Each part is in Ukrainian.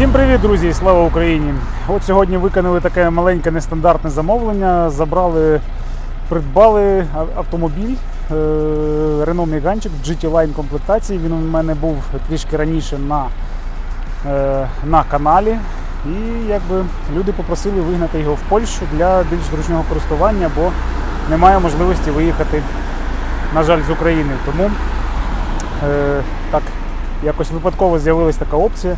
Всім привіт, друзі, слава Україні! От сьогодні виконали таке маленьке нестандартне замовлення. Забрали, придбали автомобіль е, Renault в GT Line комплектації. Він у мене був трішки раніше на, е, на каналі. І якби люди попросили вигнати його в Польщу для більш зручного користування, бо немає можливості виїхати, на жаль, з України. Тому е, так якось випадково з'явилася така опція.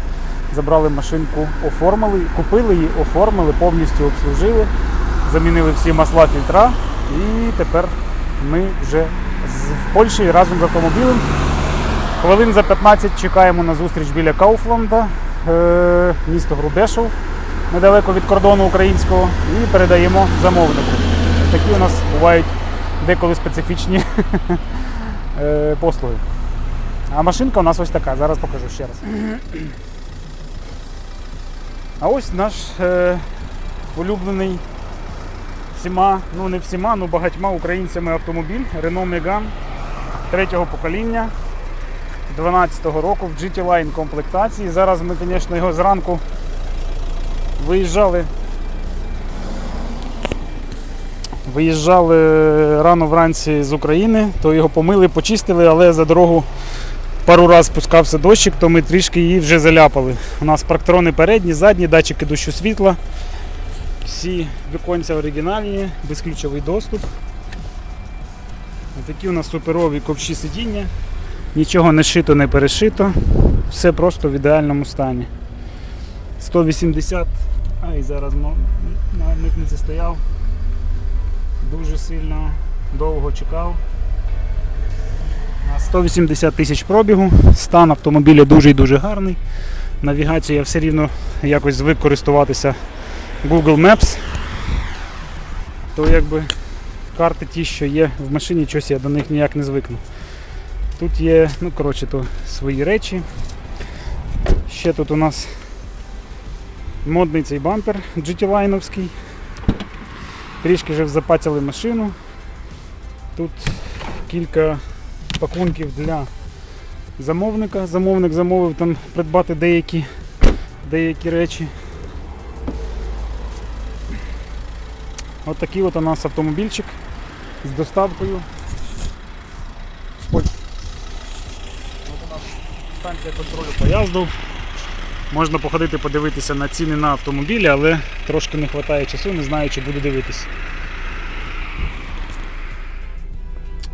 Забрали машинку, оформили, купили її, оформили, повністю обслужили, замінили всі масла фільтра. І тепер ми вже в Польщі разом з автомобілем. Хвилин за 15 чекаємо на зустріч біля Кауфланда, е, місто Грудешов, недалеко від кордону українського, і передаємо замовнику. Такі у нас бувають деколи специфічні е, послуги. А машинка у нас ось така, зараз покажу ще раз. А ось наш е, улюблений всіма, ну не всіма, ну багатьма українцями автомобіль Renault Megane третього покоління 12-го року в GT Line комплектації. Зараз ми, звісно, його зранку виїжджали. Виїжджали рано вранці з України, то його помили, почистили, але за дорогу пару разів спускався дощик, то ми трішки її вже заляпали. У нас парктрони передні, задні, датчики дощу світла. Всі віконця оригінальні, безключовий доступ. Такі у нас суперові ковші сидіння. Нічого не шито, не перешито. Все просто в ідеальному стані. 180. Ай, зараз мо- на митниці стояв. Дуже сильно довго чекав. На 180 тисяч пробігу. Стан автомобіля дуже і дуже гарний. Навігацію я все рівно якось звик користуватися Google Maps. То якби карти ті, що є в машині, щось я до них ніяк не звикну. Тут є, ну коротше, то свої речі. Ще тут у нас модний цей бампер GT-лайновський. Трішки вже запацяли машину. Тут кілька пакунків для замовника. Замовник замовив там придбати деякі, деякі речі. От такий от у нас автомобільчик з доставкою. От у нас станція контролю поїзду. Можна походити подивитися на ціни на автомобілі, але трошки не вистачає часу, не знаю, чи буду дивитися.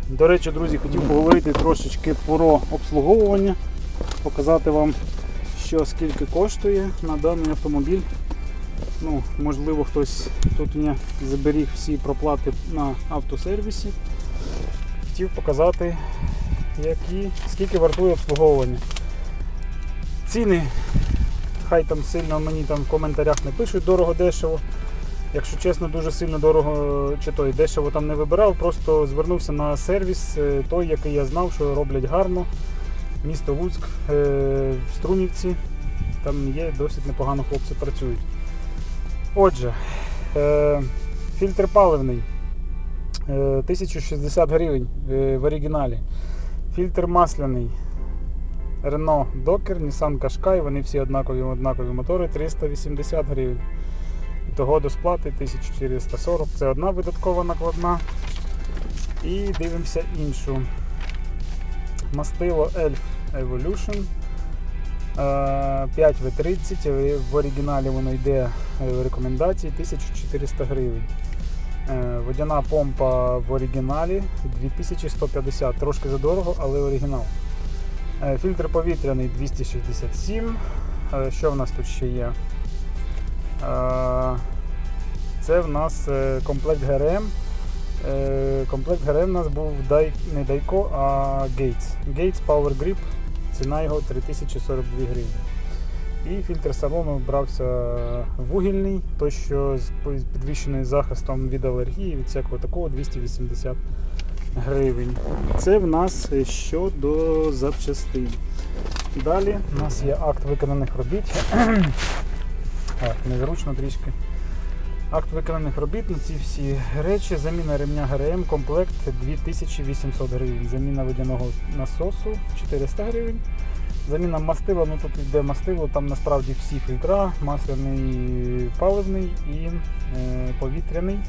До речі, друзі, хотів поговорити трошечки про обслуговування, показати вам, що скільки коштує на даний автомобіль. Ну, можливо, хтось тут не заберіг всі проплати на автосервісі. Хотів показати, які, скільки вартує обслуговування. Ціни, хай там сильно мені там в коментарях не пишуть дорого-дешево. Якщо чесно, дуже сильно дорого чи той дешево там не вибирав, просто звернувся на сервіс, е, той, який я знав, що роблять гарно. Місто Луцьк, е, в Струмівці. Там є досить непогано хлопці працюють. Отже, е, фільтр паливний е, 1060 гривень е, в оригіналі. Фільтр масляний Renault Docker, Nissan Qashqai, вони всі однакові, однакові мотори 380 гривень. Того до сплати 1440. Це одна видаткова накладна. І дивимося іншу. Мастило Elf Evolution. Е, 5В30. В оригіналі воно йде е, в рекомендації 1400 гривень. Е, Водяна помпа в оригіналі 2150. Трошки задорого, але оригінал. Е, Фільтр повітряний 267. Е, Що в нас тут ще є? Це в нас е, комплект ГРМ. Е, Комплект ГРМ у нас був не Дайко, а Gates. Gates Power Grip. Ціна його 3042 гривні. І фільтр салону брався вугільний, той, що з підвищеним захистом від алергії, від всякого такого 280 гривень. Це в нас щодо запчастин. Далі у нас є акт виконаних робіт. Незручно трішки. Акт виконаних робіт на ці всі речі. Заміна ремня ГРМ, комплект 2800 гривень. Заміна водяного насосу 400 гривень. Заміна мастила, ну тут йде мастило, там насправді всі фільтра, масляний паливний і е, повітряний,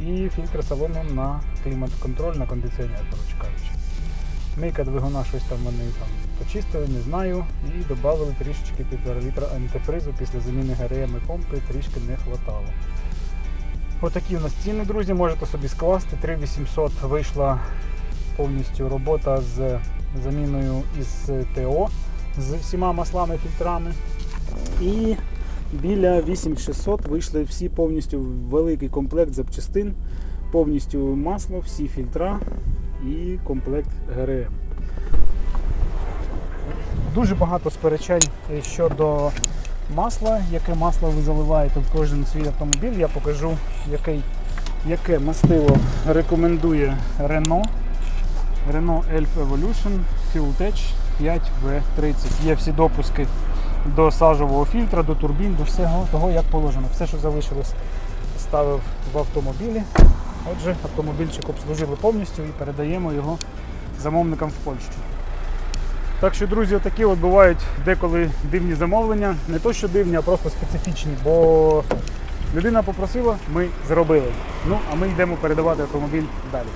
і фільтр салону на клімат-контроль, на кондиціонер, коротше кажучи. Мийка двигуна щось там вони там почистили, не знаю, і додали трішечки півтора літра антифризу після заміни ГРМ і помпи трішки не хватало. Отакі у нас ціни, друзі, можете собі скласти. 3800 вийшла повністю робота з заміною із ТО з всіма маслами, фільтрами. І біля 8600 вийшли всі повністю великий комплект запчастин, повністю масло, всі фільтра і комплект ГРМ. Дуже багато сперечань щодо масла, яке масло ви заливаєте в кожен свій автомобіль. Я покажу, який, яке мастило рекомендує Renault. Renault Elf Evolution FuelTech 5V30. Є всі допуски до сажового фільтра, до турбін, до всього того, як положено. Все, що залишилось, ставив в автомобілі. Отже, автомобільчик обслужили повністю і передаємо його замовникам в Польщу. Так що, друзі, такі от бувають деколи дивні замовлення. Не то, що дивні, а просто специфічні, бо людина попросила, ми зробили. Ну, а ми йдемо передавати автомобіль далі.